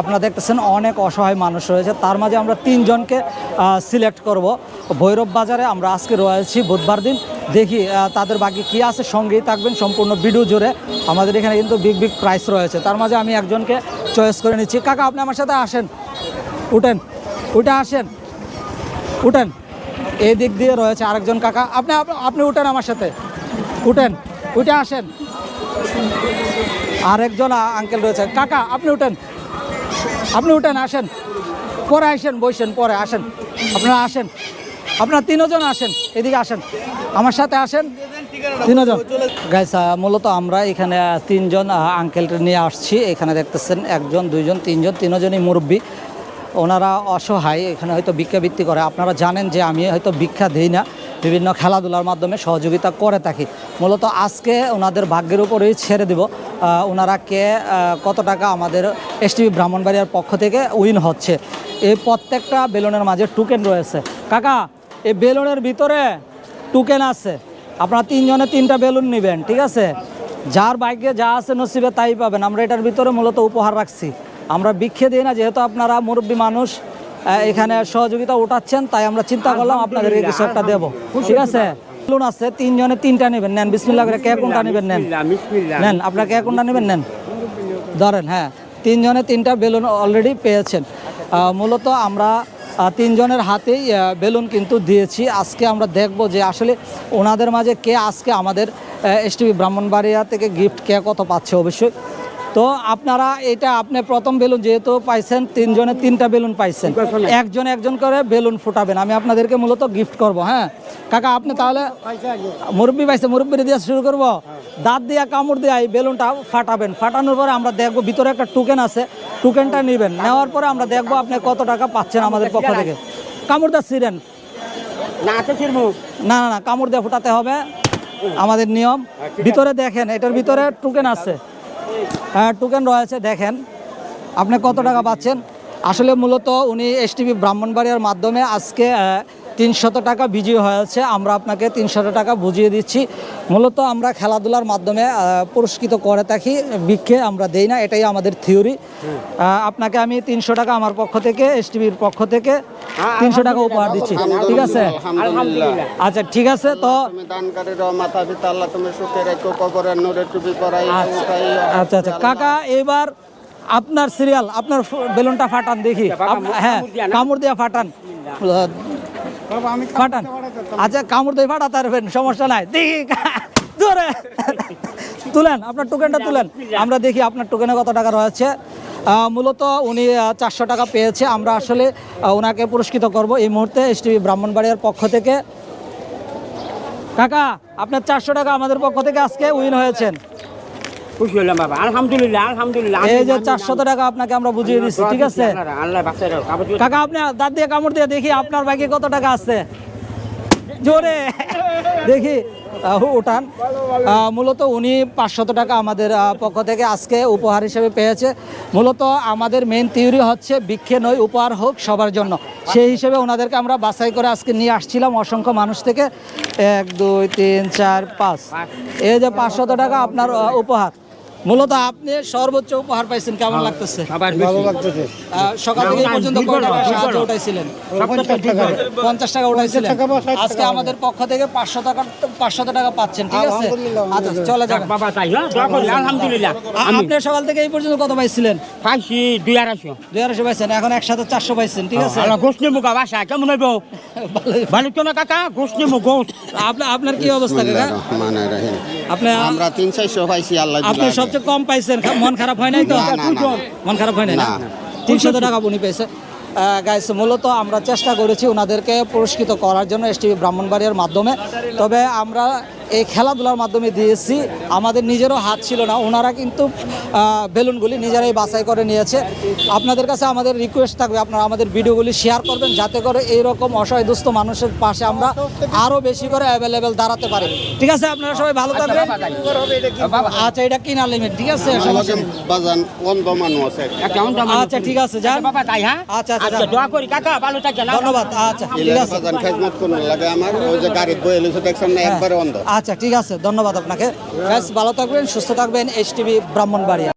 আপনারা দেখতেছেন অনেক অসহায় মানুষ রয়েছে। তার মাঝে আমরা তিনজনকে সিলেক্ট করব। ভৈরব বাজারে আমরা আজকে রয়েছি, বুধবার দিন। দেখি তাদের বাকি কি আছে, সঙ্গেই থাকবেন সম্পূর্ণ ভিডিও জুড়ে। আমাদের এখানে কিন্তু বিগ বিগ প্রাইস রয়েছে। তার মাঝে আমি একজনকে চয়েস করে নিচ্ছি। কাকা, আপনি আমার সাথে আসেন। উঠেন, উঠে আসেন। উঠেন। এই দিক দিয়ে রয়েছে আরেকজন কাকা। আপনি আপনি উঠেন আমার সাথে। উঠেন, উঠে আসেন। আরেকজন আঙ্কেল রয়েছে। কাকা, আপনি উঠেন। আপনি উঠেন, আসেন। পরে আসেন, বসেন, পরে আসেন। আপনারা আসেন। আপনারা তিনজন আসেন, এদিকে আসেন। আমার সাথে আসেন। তিনজন। গাইস মূলত আমরা এখানে তিনজন আঙ্কেল নিয়ে আসছি। এখানে দেখতেছেন একজন, দুইজন, তিনজন, তিনজনই মুরব্বী। ওনারা অসহায়, এখানে হয়তো ভিক্ষাবৃত্তি করে। আপনারা জানেন যে আমি হয়তো ভিক্ষা দিই না। বিভিন্ন খেলাধুলার মাধ্যমে সহযোগিতা করে থাকি। মূলত আজকে ওনাদের ভাগ্যের উপরেই ছেড়ে দেব। ওনারা কে কত টাকা আমাদের এসটিভি ব্রাহ্মণবাড়িয়ার পক্ষ থেকে উইন হচ্ছে। এই প্রত্যেকটা বেলুনের মাঝে টুকেন রয়েছে। কাকা, এই বেলুনের ভিতরে টুকেন আছে। আপনারা তিনজনে তিনটা বেলুন নেবেন, ঠিক আছে? যার বাইকে যা আছে নসিবে তাই পাবেন। আমরা এটার ভিতরে মূলত উপহার রাখছি। আমরা বিক্ষে দিই না, যেহেতু আপনারা মুরব্বী মানুষ। এখানে সহযোগিতা উঠাচ্ছেন তাই আমরা চিন্তা করলাম আপনাদেরকে কিছু একটা দেবো। ঠিক আছে? বেলুন আছে তিনজনে তিনটা নেবেন নেন বিসমিল্লা করে কে কোনটা নেবেন নেন। নেন আপনারা কে কোনটা নেবেন নেন। ধরেন হ্যাঁ তিনজনে তিনটা বেলুন অলরেডি পেয়েছেন। মূলত আমরা তিনজনের হাতেই বেলুন কিন্তু দিয়েছি। আজকে আমরা দেখব যে আসলে ওনাদের মাঝে কে আজকে আমাদের এস এসটিভি ব্রাহ্মণবাড়িয়া থেকে গিফট কে কত পাচ্ছে অবশ্যই। তো আপনারা এটা আপনি প্রথম বেলুন যেহেতু পাইছেন তিনজনে তিনটা বেলুন পাইছেন। একজন একজন করে বেলুন ফুটাবেন। আমি আপনাদেরকে মূলত গিফট করব হ্যাঁ? কাকা আপনি তাহলে মুরব্বি পাইছে মুরব্বি দিয়ে শুরু করব। দাঁত দিয়া কামড় দিয়া এই বেলুনটা ফাটাবেন। ফাটানোর পরে আমরা দেখব ভিতরে একটা টোকেন আছে। টোকেনটা নেবেন। নেওয়ার পরে আমরা দেখব আপনি কত টাকা পাচ্ছেন আমাদের পক্ষ থেকে। কামড় দা ছিলেন না না না কামড় দিয়ে ফুটাতে হবে। আমাদের নিয়ম। ভিতরে দেখেন এটার ভিতরে টোকেন আছে। টোকেন রয়েছে দেখেন। আপনি কত টাকা পাচ্ছেন? আসলে মূলত উনি এসটিভি ব্রাহ্মণবাড়িয়ার মাধ্যমে আজকে তিনশত টাকা বিজয়ী হয়েছে। আমরা আপনাকে তিনশত টাকা বুঝিয়ে দিচ্ছি। মূলত আমরা খেলাধুলার মাধ্যমে পুরস্কৃত করে থাকি বিক্ষে আমরা দেই না এটাই আমাদের থিওরি। আপনাকে আমি তিনশো টাকা আমার পক্ষ থেকে এসটিভির পক্ষ থেকে তিনশো টাকা উপহার দিচ্ছি। ঠিক আছে? আচ্ছা ঠিক আছে তো আচ্ছা। আচ্ছা আচ্ছা। কাকা এবার আপনার সিরিয়াল আপনার বেলুনটা ফাটান দেখি। হ্যাঁ কামড় দিয়ে ফাটান। ফাটান। আচ্ছা কামড় দিয়ে ফাটাতে পারবেন সমস্যা নাই। দেখি জোরে তুলেন আপনার টোকেনটা তুলেন। আমরা দেখি আপনার টোকেনে কত টাকা রয়েছে। মূলত উনি চারশো টাকা পেয়েছে। আমরা আসলে ওনাকে পুরস্কৃত করব এই মুহূর্তে এস টিভি ব্রাহ্মণবাড়িয়ার পক্ষ থেকে। কাকা আপনার চারশো টাকা আমাদের পক্ষ থেকে আজকে উইন হয়েছেন। খুশি হলাম বাবা। আলহামদুলিল্লাহ আলহামদুলিল্লাহ। এই যে চারশত টাকা আপনাকে আমরা বুঝিয়ে দিচ্ছি ঠিক আছে? কাকা আপনি দাঁত দিয়ে কামড় দিয়ে দেখি আপনার বাকি কত টাকা আছে। জোরে। দেখি উঠান। মূলত উনি পাঁচশত টাকা আমাদের পক্ষ থেকে আজকে উপহার হিসেবে পেয়েছে। মূলত আমাদের মেন থিওরি হচ্ছে ভিক্ষে নয় উপহার হোক সবার জন্য। সেই হিসেবে ওনাদেরকে আমরা বাছাই করে আজকে নিয়ে আসছিলাম অসংখ্য মানুষ থেকে। এক দুই তিন চার পাঁচ। এই যে পাঁচশত টাকা আপনার উপহার। মূলত আপনি সর্বোচ্চ উপহার পাইছেন কেমন লাগতেছে? সবার বেশি। সকাল থেকে পর্যন্ত কয় টাকা সাহায্য উঠাইছিলেন? পঞ্চাশ টাকা। উঠাইছিলেন। আজকে আমাদের পক্ষ থেকে পাঁচশো টাকা পাঁচশো টাকা পাচ্ছেন ঠিক আছে? আচ্ছা চলে যাবেন বাবা তাই হ্যাঁ? আলহামদুলিল্লাহ। আপনি সকাল থেকে এই পর্যন্ত কত পাইছিলেন? পাইছি দুই আড়াইশো। দুই আড়াইশো পাইছেন এখন একসাথে চারশো পাইছেন ঠিক আছে? আল্লাহ গোস নেব বাসা কেমন হইব। ভালো তো না কাকা? গোস নেব গোস আপনার আপনার কি অবস্থা কাকা? আপনি আমরা তিন চারশো পাইছি আল্লাহ আপনি দিলা। সবচেয়ে কম পাইছেন মন খারাপ হয় নাই তো। মন খারাপ হয় নাই না? না। তিনশো টাকা উনি পেয়েছে। গাইস মূলত আমরা চেষ্টা করেছি ওনাদেরকে পুরস্কৃত করার জন্য এস টিভি ব্রাহ্মণবাড়িয়ার মাধ্যমে। তবে আমরা এই খেলাধুলার মাধ্যমে দিয়েছি। আমাদের নিজেরও হাত ছিল না। ওনারা কিন্তু বেলুনগুলি নিজেরাই বাছাই করে নিয়েছে। আপনাদের কাছে আমাদের রিকোয়েস্ট থাকবে আপনারা আমাদের ভিডিওগুলি শেয়ার করবেন যাতে করে এইরকম অসহায় দুস্থ মানুষের পাশে আমরা আরও বেশি করে অ্যাভেলেবেল দাঁড়াতে পারি। ঠিক আছে আপনারা সবাই ভালো থাকবেন। আচ্ছা এটা কিনা লিমিট ঠিক আছে আচ্ছা ঠিক আছে যান। তাই হ্যাঁ? আচ্ছা, আচ্ছা, আচ্ছা দোয়া করি কাকা ভালো থাকেন ধন্যবাদ আচ্ছা ঠিক আছে। আমার। ওই যে বই এলিছে দেখছেন না একবারে অন্ধ। আচ্ছা ঠিক আছে ধন্যবাদ আপনাকে। ভালো থাকবেন সুস্থ থাকবেন। H TV Brahmanbaria.